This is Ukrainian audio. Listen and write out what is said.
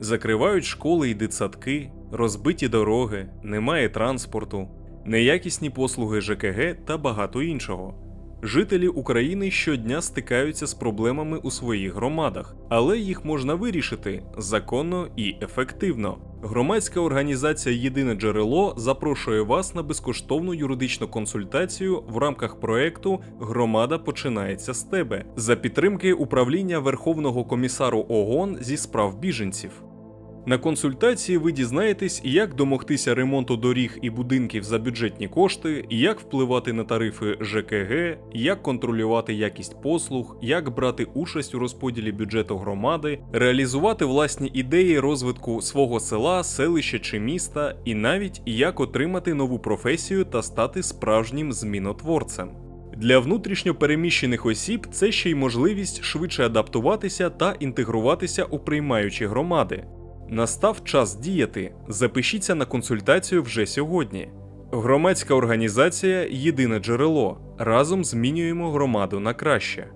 Закривають школи і дитсадки, розбиті дороги, немає транспорту, неякісні послуги ЖКГ та багато іншого. Жителі України щодня стикаються з проблемами у своїх громадах, але їх можна вирішити законно і ефективно. Громадська організація Єдине джерело запрошує вас на безкоштовну юридичну консультацію в рамках проекту Громада починається з тебе за підтримки управління Верховного комісару ОГОН зі справ біженців. На консультації ви дізнаєтесь, як домогтися ремонту доріг і будинків за бюджетні кошти, як впливати на тарифи ЖКГ, як контролювати якість послуг, як брати участь у розподілі бюджету громади, реалізувати власні ідеї розвитку свого села, селища чи міста, і навіть як отримати нову професію та стати справжнім змінотворцем. Для внутрішньо переміщених осіб це ще й можливість швидше адаптуватися та інтегруватися у приймаючі громади. Настав час діяти. Запишіться на консультацію вже сьогодні. Громадська організація Єдине джерело. Разом змінюємо громаду на краще.